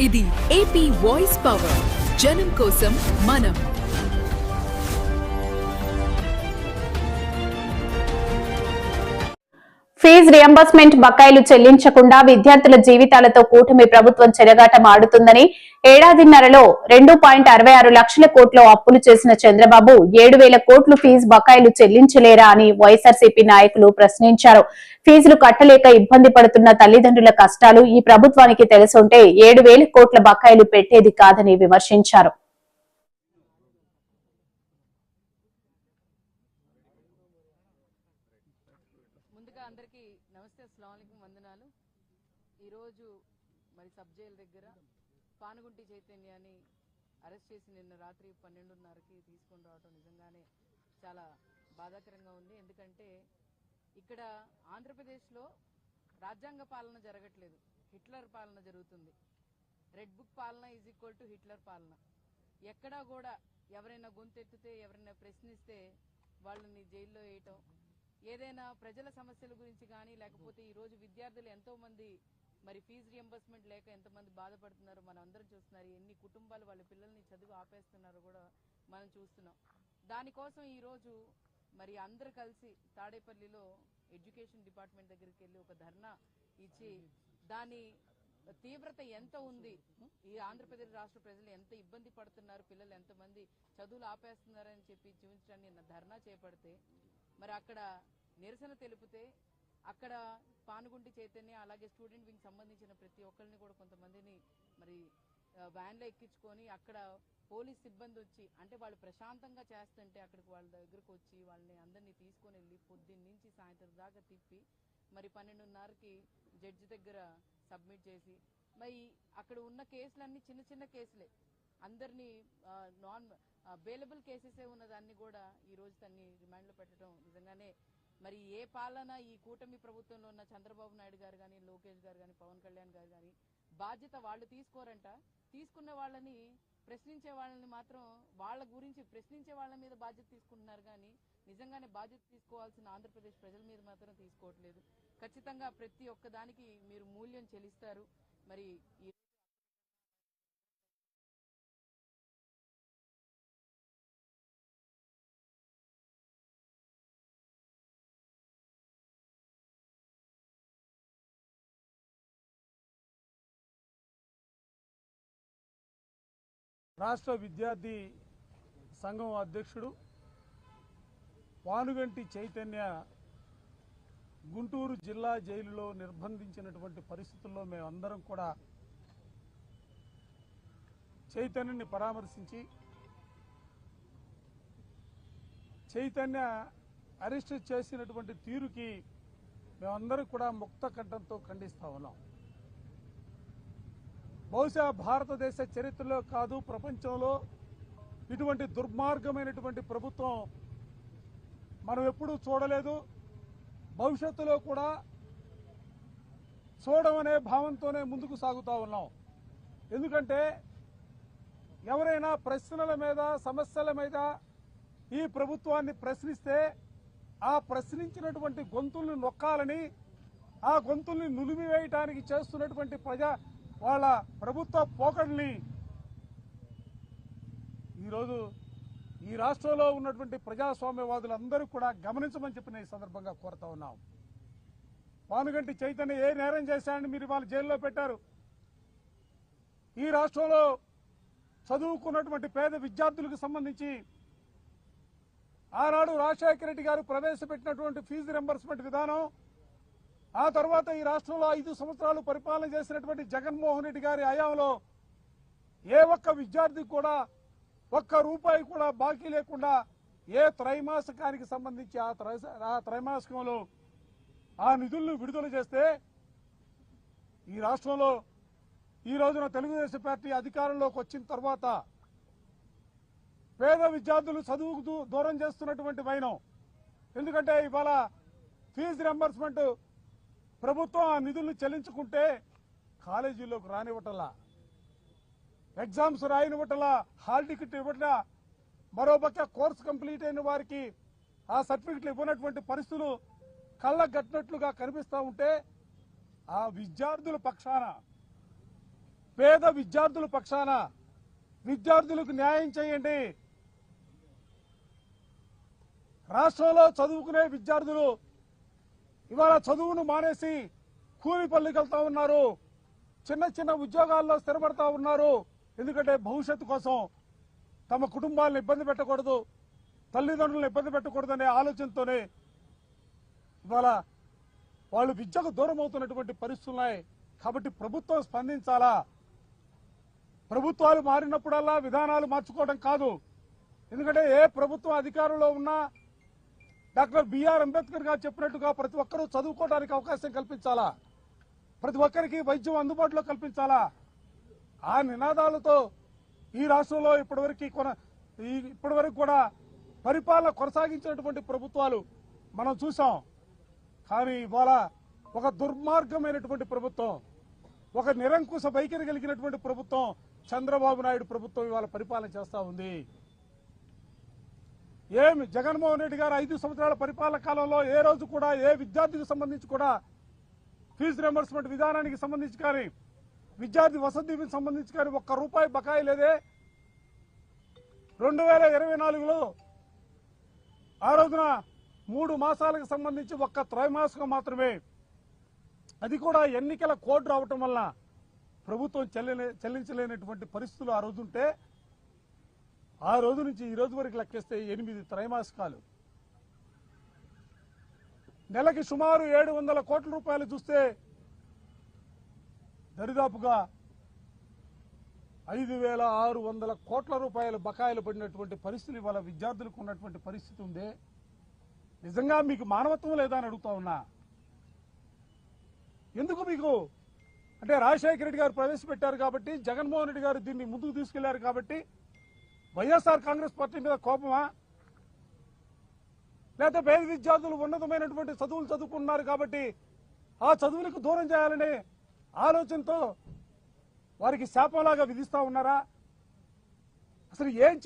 ఇది AP voice power జనం కోసం మనం ఫీజు రియంబర్స్మెంట్ బకాయిలు చెల్లించకుండా విద్యార్థుల జీవితాలతో కూటమి ప్రభుత్వం చెరగాటం ఆడుతుందని ఏడాదిన్నరలో రెండు పాయింట్ అరవై ఆరు లక్షల కోట్ల అప్పులు చేసిన చంద్రబాబు ఏడు వేల కోట్లు ఫీజు బకాయిలు చెల్లించలేరా అని వైఎస్ఆర్సీపీ నాయకులు ప్రశ్నించారు. ఫీజులు కట్టలేక ఇబ్బంది పడుతున్న తల్లిదండ్రుల కష్టాలు ఈ ప్రభుత్వానికి తెలుసుంటే ఏడు వేల కోట్ల బకాయిలు పెట్టేది కాదని విమర్శించారు. అస్సలం వందనాలు ఈరోజు మరి సబ్ జైలు దగ్గర పానుగుంటి చైతన్యాన్ని అరెస్ట్ చేసి నిన్న రాత్రి పన్నెండున్నరకి తీసుకొని రావడం నిజంగానే చాలా బాధాకరంగా ఉంది. ఎందుకంటే ఇక్కడ ఆంధ్రప్రదేశ్లో రాజ్యాంగ పాలన జరగట్లేదు. హిట్లర్ పాలన జరుగుతుంది. రెడ్ బుక్ పాలన ఈజ్ ఈక్వల్ టు హిట్లర్ పాలన. ఎక్కడా కూడా ఎవరైనా గొంతెత్తితే ఎవరైనా ప్రశ్నిస్తే వాళ్ళని జైల్లో వేయటం ఏదైనా ప్రజల సమస్యల గురించి కానీ లేకపోతే ఈరోజు విద్యార్థులు ఎంతో మంది మరి ఫీజు రియంబర్స్మెంట్ లేక ఎంతమంది బాధపడుతున్నారో మనం అందరం చూస్తున్నారు. ఎన్ని కుటుంబాలు వాళ్ళ పిల్లల్ని చదువు ఆపేస్తున్నారో కూడా మనం చూస్తున్నాం. దానికోసం ఈరోజు మరి అందరు కలిసి తాడేపల్లిలో ఎడ్యుకేషన్ డిపార్ట్మెంట్ దగ్గరికి వెళ్ళి ఒక ధర్నా ఇచ్చి దాని తీవ్రత ఎంత ఉంది? ఈ ఆంధ్రప్రదేశ్ రాష్ట్ర ప్రజలు ఎంత ఇబ్బంది పడుతున్నారు? పిల్లలు ఎంతమంది చదువులు ఆపేస్తున్నారని చెప్పి చూపించడానికి ధర్నా చేపడితే మరి అక్కడ నిరసన తెలిపితే అక్కడ పానుగుంటి చైతన్య అలాగే స్టూడెంట్ వింగ్ సంబంధించిన ప్రతి ఒక్కరిని కూడా కొంతమందిని మరి వ్యాన్లో ఎక్కించుకొని అక్కడ పోలీస్ సిబ్బంది వచ్చి అంటే వాళ్ళు ప్రశాంతంగా చేస్తుంటే అక్కడికి వాళ్ళ దగ్గరకు వచ్చి వాళ్ళని అందరినీ తీసుకొని వెళ్ళి పొద్దున్న నుంచి సాయంత్రం దాకా తిప్పి మరి పన్నెండున్నరకి జడ్జి దగ్గర సబ్మిట్ చేసి మరి అక్కడ ఉన్న కేసులన్నీ చిన్న చిన్న కేసులే. అందరినీ నాన్ బెయిలబుల్ కేసెసే ఉన్నదాన్ని కూడా ఈ రోజు తన్ని రిమాండ్లో పెట్టడం నిజంగానే మరి ఏ పాలన ఈ కూటమి ప్రభుత్వంలో ఉన్న చంద్రబాబు నాయుడు గారు కానీ లోకేష్ గారు కానీ పవన్ కళ్యాణ్ గారు కానీ బాధ్యత వాళ్ళు తీసుకోరంట. తీసుకున్న వాళ్ళని ప్రశ్నించే వాళ్ళని మాత్రం వాళ్ళ గురించి ప్రశ్నించే వాళ్ళ మీద బాధ్యత తీసుకుంటున్నారు కానీ నిజంగానే బాధ్యత తీసుకోవాల్సిన ఆంధ్రప్రదేశ్ ప్రజల మీద మాత్రం తీసుకోవట్లేదు. ఖచ్చితంగా ప్రతి ఒక్కదానికి మీరు మూల్యం చెల్లిస్తారు. మరి రాష్ట్ర విద్యార్థి సంఘం అధ్యక్షుడు వానుగంటి చైతన్య గుంటూరు జిల్లా జైలులో నిర్బంధించినటువంటి పరిస్థితుల్లో మేమందరం కూడా చైతన్యని పరామర్శించి చైతన్య అరెస్ట్ చేసినటువంటి తీరుకి మేమందరం కూడా ముక్త కంఠంతో ఖండిస్తా ఉన్నాం. బహుశా భారతదేశ చరిత్రలో కాదు ప్రపంచంలో ఇటువంటి దుర్మార్గమైనటువంటి ప్రభుత్వం మనం ఎప్పుడూ చూడలేదు. భవిష్యత్తులో కూడా చూడమనే భావంతోనే ముందుకు సాగుతూ ఉన్నాం. ఎందుకంటే ఎవరైనా ప్రశ్నల మీద సమస్యల మీద ఈ ప్రభుత్వాన్ని ప్రశ్నిస్తే ఆ ప్రశ్నించినటువంటి గొంతుల్ని నొక్కాలని ఆ గొంతుల్ని నులిమివేయటానికి చేస్తున్నటువంటి ప్రజా వాళ్ళ ప్రభుత్వ పోకడిని ఈరోజు ఈ రాష్ట్రంలో ఉన్నటువంటి ప్రజాస్వామ్యవాదులందరూ కూడా గమనించమని చెప్పిన ఈ సందర్భంగా కోరుతా ఉన్నాం. పానుగంటి చైతన్య ఏ నేరం చేశాడని మీరు వాళ్ళ జైల్లో పెట్టారు. ఈ రాష్ట్రంలో చదువుకున్నటువంటి పేద విద్యార్థులకు సంబంధించి ఆనాడు రాజశేఖర రెడ్డి గారు ప్రవేశపెట్టినటువంటి ఫీజు రెంబర్స్మెంట్ విధానం ఆ తర్వాత ఈ రాష్ట్రంలో ఐదు సంవత్సరాలు పరిపాలన చేసినటువంటి జగన్మోహన్ రెడ్డి గారి హయాంలో ఏ ఒక్క విద్యార్థికి కూడా ఒక్క రూపాయి కూడా బాకీ లేకుండా ఏ త్రైమాసికానికి సంబంధించి ఆ త్రై- ఆ త్రైమాసికంలో ఆ నిధులను విడుదల చేస్తే ఈ రాష్ట్రంలో ఈ రోజున తెలుగుదేశం పార్టీ అధికారంలోకి వచ్చిన తర్వాత పేద విద్యార్థులు చదువుకు దూరం చేస్తున్నటువంటి వైనం. ఎందుకంటే ఇవాళ ఫీజు రెంబర్స్మెంట్ ప్రభుత్వం ఆ నిధులను చెల్లించుకుంటే కాలేజీలోకి రానివ్వటలా ఎగ్జామ్స్ రాయనివ్వటలా హాల్ టికెట్ ఇవ్వటలా మరోపక్క కోర్సు కంప్లీట్ అయిన వారికి ఆ సర్టిఫికెట్లు ఇవ్వనటువంటి పరిస్థితులు కళ్ళ గట్టినట్లుగా కనిపిస్తూ ఉంటే ఆ విద్యార్థుల పక్షాన పేద విద్యార్థుల పక్షాన విద్యార్థులకు న్యాయం చేయండి. రాష్ట్రంలో చదువుకునే విద్యార్థులు ఇవాళ చదువును మానేసి కూలి పనులకు వెళ్తా ఉన్నారు. చిన్న చిన్న ఉద్యోగాల్లో స్థిరపడతా ఉన్నారు. ఎందుకంటే భవిష్యత్తు కోసం తమ కుటుంబాలను ఇబ్బంది పెట్టకూడదు తల్లిదండ్రులను ఇబ్బంది పెట్టకూడదనే ఆలోచనతోనే ఇవాళ వాళ్ళు విద్యకు దూరం అవుతున్నటువంటి పరిస్థితులు ఉన్నాయి. కాబట్టి ప్రభుత్వం స్పందించాలా? ప్రభుత్వాలు మారినప్పుడల్లా విధానాలు మార్చుకోవడం కాదు. ఎందుకంటే ఏ ప్రభుత్వం అధికారంలో ఉన్నా డాక్టర్ బిఆర్ అంబేద్కర్ గారు చెప్పినట్టుగా ప్రతి ఒక్కరూ చదువుకోవడానికి అవకాశం కల్పించాలా? ప్రతి ఒక్కరికి వైద్యం అందుబాటులో కల్పించాలా? ఆ నినాదాలతో ఈ రాష్ట్రంలో ఇప్పటివరకు కొన ఈ ఇప్పటివరకు కూడా పరిపాలన కొనసాగించినటువంటి ప్రభుత్వాలు మనం చూసాం కానీ ఇవాళ ఒక దుర్మార్గమైనటువంటి ప్రభుత్వం ఒక నిరంకుశ వైఖరి కలిగినటువంటి ప్రభుత్వం చంద్రబాబు నాయుడు ప్రభుత్వం ఇవాళ పరిపాలన చేస్తా ఉంది. ఏమి? జగన్మోహన్ రెడ్డి గారు ఐదు సంవత్సరాల పరిపాలన కాలంలో ఏ రోజు కూడా ఏ విద్యార్థికి సంబంధించి కూడా ఫీజు రియంబర్స్మెంట్ విధానానికి సంబంధించి కానీ విద్యార్థి వసతి సంబంధించి కానీ ఒక్క రూపాయి బకాయి లేదే. రెండు వేల ఇరవై నాలుగులో ఆ రోజున మూడు మాసాలకు సంబంధించి ఒక్క త్రైమాసికం మాత్రమే. అది కూడా ఎన్నికల కోడ్ రావటం వల్ల ప్రభుత్వం చెల్లి చెల్లించలేనటువంటి పరిస్థితులు ఆ రోజుంటే ఆ రోజు నుంచి ఈ రోజు వరకు లెక్కిస్తే ఎనిమిది త్రైమాసికాలు. నెలకి సుమారు ఏడు వందల కోట్ల రూపాయలు చూస్తే దరిదాపుగా ఐదు వేల ఆరు వందల కోట్ల రూపాయలు బకాయిలు పడినటువంటి పరిస్థితి ఇవాళ విద్యార్థులకు ఉన్నటువంటి పరిస్థితి ఉంది. నిజంగా మీకు మానవత్వం లేదా అని అడుగుతా ఉన్నా? ఎందుకు మీకు? అంటే రాజశేఖర రెడ్డి గారు ప్రవేశపెట్టారు కాబట్టి జగన్మోహన్ రెడ్డి గారు దీన్ని ముందుకు తీసుకెళ్ళారు కాబట్టి వైఎస్ఆర్ కాంగ్రెస్ పార్టీ మీద కోపమా? లేకపోతే పేద విద్యార్థులు ఉన్నతమైనటువంటి చదువులు చదువుకున్నారు కాబట్టి ఆ చదువులకు దూరం చేయాలనే ఆలోచనతో వారికి శాపంలాగా విధిస్తా ఉన్నారా? అసలు ఏం